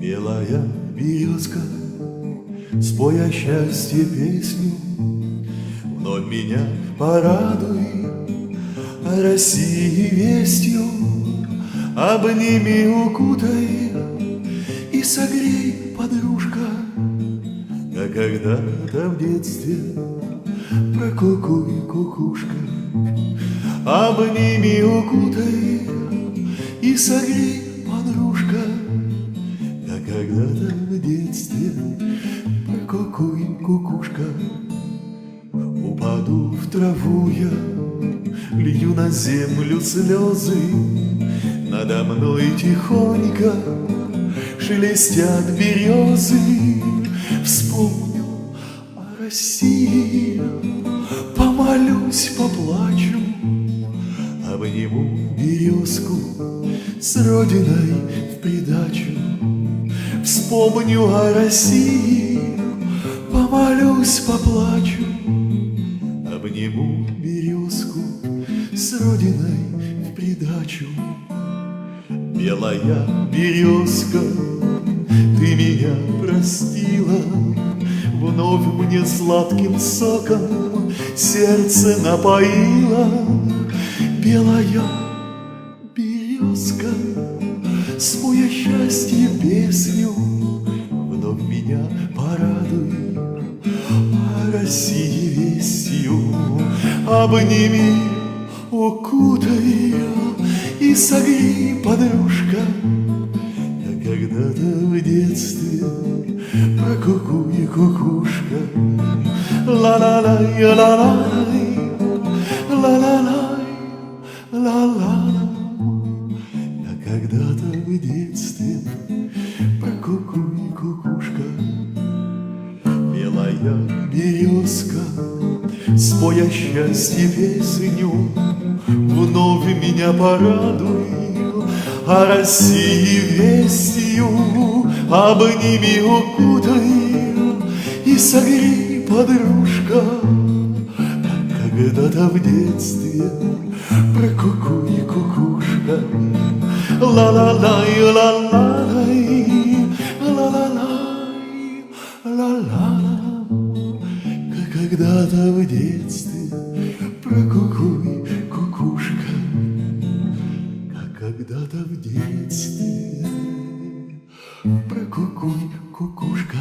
Белая березка, спой о счастье песню, Вновь меня порадуй, о России вестью, Обними, укутай и согрей, Как когда-то в детстве прокукуй, кукушка. Обними, укутай и согрей, подружка, Как когда-то в детстве прокукуй, кукушка. Упаду в траву я, лью на землю слезы, Надо мной тихонько шелестят березы. Вспомню о России, помолюсь, поплачу, Обниму березку с родиной в придачу. Вспомню о России, помолюсь, поплачу, Обниму березку с родиной в придачу. Белая березка, меня простила, Вновь мне сладким соком сердце напоила. Белая березка, спой о счастье песню, Вновь меня порадуй, о России вестью. Обними, укутай и согрей, подружка, кукушка. Ла-ла-лай, ла-ла-лай, ла-ла-лай, ла-ла-ла. Как когда-то в детстве прокукуй, кукушка. Белая березка, спой о счастье песню, Вновь меня порадуй, о России вестью, Обними, укутай ты согрей, подружка, когда-то в детстве про куку и кукушка. ла ла ла и ла ла ла и ла ла ла ла ла Когда-то в детстве про куку и кукушка. Как когда-то в детстве про кукуй кукушка.